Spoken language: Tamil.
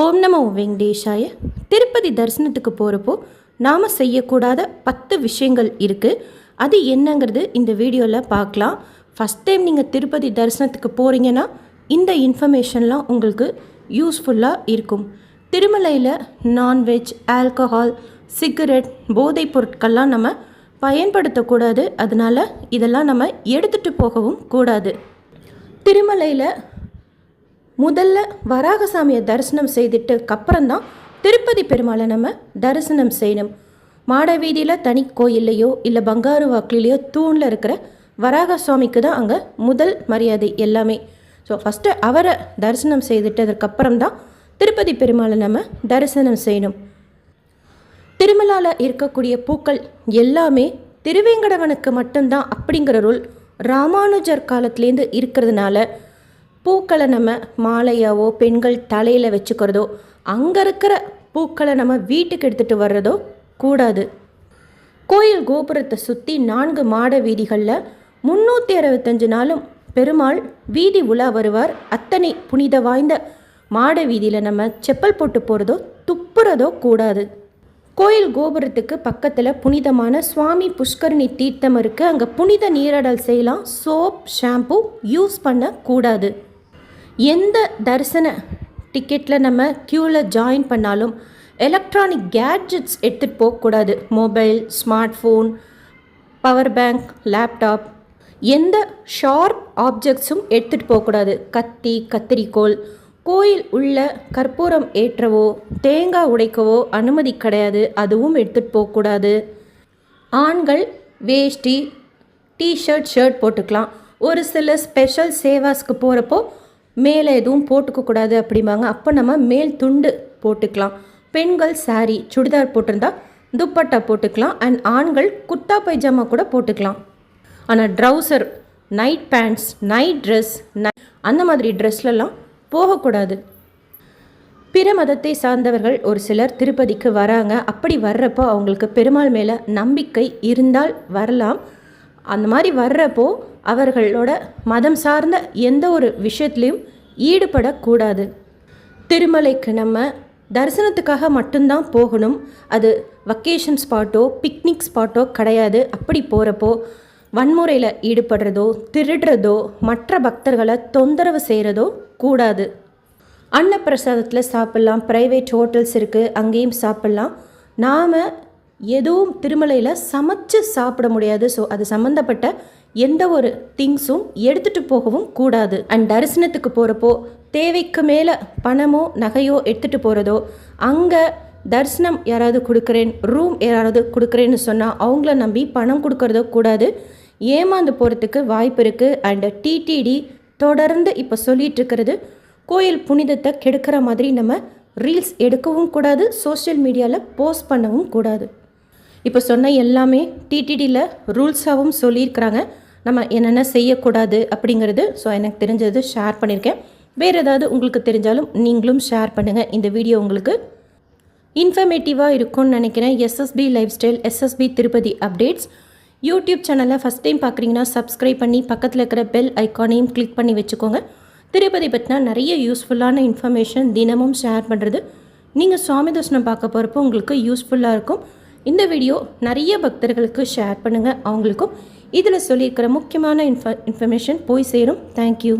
ஓம் நமோ வெங்கடேஷாய. திருப்பதி தரிசனத்துக்கு போகிறப்போ நாம் செய்யக்கூடாத பத்து விஷயங்கள் இருக்குது அது என்னங்கிறது இந்த வீடியோவில் பார்க்கலாம் ஃபஸ்ட் டைம் நீங்கள் திருப்பதி தரிசனத்துக்கு போகிறீங்கன்னா இந்த இன்ஃபர்மேஷன்லாம் உங்களுக்கு யூஸ்ஃபுல்லாக இருக்கும். திருமலையில் நான்வெஜ் ஆல்கஹால் சிகரெட் போதைப் பொருட்கள்லாம் நம்ம பயன்படுத்தக்கூடாது. அதனால் இதெல்லாம் நம்ம எடுத்துகிட்டு போகவும் கூடாது. திருமலையில் முதல்ல வராகசாமியை தரிசனம் செய்துட்டு அப்புறம்தான் திருப்பதி பெருமாளை நம்ம தரிசனம் செய்யணும். மாட வீதியில் தனி கோயில்லையோ இல்லை பங்காரு வாக்கிலேயோ தூணில் இருக்கிற வராக சுவாமிக்கு தான் அங்கே முதல் மரியாதை எல்லாமே. ஸோ ஃபஸ்ட்டு அவரை தரிசனம் செய்துட்டதுக்கப்புறம் தான் திருப்பதி பெருமாளை நம்ம தரிசனம் செய்யணும். திருமலாவில் இருக்கக்கூடிய பூக்கள் எல்லாமே திருவேங்கடவனுக்கு மட்டும்தான் அப்படிங்கிற ரூல் ராமானுஜர் காலத்துலேருந்து இருக்கிறதுனால பூக்களை நம்ம மாலையாவோ பெண்கள் தலையில் வச்சுக்கிறதோ அங்கே இருக்கிற பூக்களை நம்ம வீட்டுக்கு எடுத்துகிட்டு வர்றதோ கூடாது. கோயில் கோபுரத்தை சுற்றி நான்கு மாட வீதிகளில் முந்நூற்றி அறுபத்தஞ்சு நாளும் பெருமாள் வீதி உலா வருவார். அத்தனை புனித வாய்ந்த மாட வீதியில் நம்ம செப்பல் போட்டு போகிறதோ துப்புறதோ கூடாது. கோயில் கோபுரத்துக்கு பக்கத்தில் புனிதமான சுவாமி புஷ்கரணி தீர்த்தம் இருக்குது அங்கே புனித நீராடல் செய்யலாம். சோப் ஷாம்பு யூஸ் பண்ணக்கூடாது எந்த தரிசன டிக்கெட்டில் நம்ம க்யூவில் ஜாயின் பண்ணாலும் எலக்ட்ரானிக் கேட்ஜெட்ஸ் எடுத்துகிட்டு போகக்கூடாது. Mobile smartphone power bank laptop எந்த ஷார்ப் ஆப்ஜெக்ட்ஸும் எடுத்துகிட்டு போகக்கூடாது. கத்தி கத்திரிக்கோல் கோயில் உள்ள கற்பூரம் ஏற்றவோ தேங்காய் உடைக்கவோ அனுமதி கிடையாது. அதுவும் எடுத்துகிட்டு போகக்கூடாது. ஆண்கள் வேஷ்டி டிஷர்ட் ஷர்ட் போட்டுக்கலாம். ஒரு சில ஸ்பெஷல் சேவாஸ்க்கு போகிறப்போ மேலே எதுவும் போட்டுக்கக்கூடாது அப்படிம்பாங்க. அப்போ நம்ம மேல் துண்டு போட்டுக்கலாம். பெண்கள் saree சுடிதார் போட்டிருந்தா துப்பட்டா போட்டுக்கலாம். அண்ட் ஆண்கள் குர்தா பைஜாமா கூட போட்டுக்கலாம். ஆனால் trouser night pants night dress அந்த மாதிரி ட்ரெஸ்லலாம் போகக்கூடாது. பிற மதத்தை சார்ந்தவர்கள் ஒரு சிலர் திருப்பதிக்கு வராங்க. அப்படி வர்றப்போ அவங்களுக்கு பெருமாள் மேலே நம்பிக்கை இருந்தால் வரலாம். அந்த மாதிரி வர்றப்போ அவர்களோட மதம் சார்ந்த எந்த ஒரு விஷயத்துலையும் ஈடுபடக்கூடாது. திருமலைக்கு நம்ம தரிசனத்துக்காக மட்டும்தான் போகணும். அது வக்கேஷன் ஸ்பாட்டோ பிக்னிக் ஸ்பாட்டோ கிடையாது. அப்படி போகிறப்போ வன்முறையில் ஈடுபடுறதோ திருடுறதோ மற்ற பக்தர்களை தொந்தரவு செய்கிறதோ கூடாது. அன்னப்பிரசாதத்தில் சாப்பிட்லாம் ப்ரைவேட் ஹோட்டல்ஸ் இருக்குது அங்கேயும் சாப்பிட்லாம். நாம் எதுவும் திருமலையில் சமைச்சு சாப்பிட முடியாது. ஸோ அது சம்மந்தப்பட்ட எந்த ஒரு திங்ஸும் எடுத்துகிட்டு போகவும் கூடாது. அண்ட் தரிசனத்துக்கு போகிறப்போ தேவைக்கு மேலே பணமோ நகையோ எடுத்துகிட்டு போகிறதோ அங்கே தரிசனம் யாராவது கொடுக்குறேன் ரூம் யாராவது கொடுக்குறேன்னு சொன்னால் அவங்கள நம்பி பணம் கொடுக்கறதோ கூடாது. ஏமாந்து போகிறதுக்கு வாய்ப்பு இருக்குது அண்டு டிடிடி தொடர்ந்து இப்போ சொல்லிகிட்டு இருக்கிறது கோயில் புனிதத்தை கெடுக்கிற மாதிரி நம்ம ரீல்ஸ் எடுக்கவும் கூடாது சோஷியல் மீடியாவில் போஸ்ட் பண்ணவும் கூடாது. இப்போ சொன்ன எல்லாமே டிடிடியில் ரூல்ஸாகவும் சொல்லியிருக்கிறாங்க. நம்ம என்னென்ன செய்யக்கூடாது அப்படிங்கிறது ஸோ எனக்கு தெரிஞ்சது ஷேர் பண்ணியிருக்கேன் வேறு ஏதாவது உங்களுக்கு தெரிஞ்சாலும் நீங்களும் ஷேர் பண்ணுங்கள் இந்த வீடியோ உங்களுக்கு இன்ஃபர்மேட்டிவாக இருக்கும்னு நினைக்கிறேன். SSP lifestyle SSP Tirupati updates YouTube சேனலை ஃபஸ்ட் டைம் பார்க்குறீங்கன்னா சப்ஸ்கிரைப் பண்ணி பக்கத்தில் இருக்கிற பெல் ஐக்கானையும் கிளிக் பண்ணி வச்சுக்கோங்க. திருப்பதி பற்றினா நிறைய யூஸ்ஃபுல்லான இன்ஃபர்மேஷன் தினமும் ஷேர் பண்ணுறது நீங்கள் சுவாமி தர்சனம் பார்க்க போகிறப்போ உங்களுக்கு யூஸ்ஃபுல்லாக இருக்கும். இந்த வீடியோ நிறைய பக்தர்களுக்கு ஷேர் பண்ணுங்கள் அவங்களுக்கும் இதில் சொல்லியிருக்கிற முக்கியமான இன்ஃப இன்ஃபர்மேஷன் போய் சேரும். தேங்க்யூ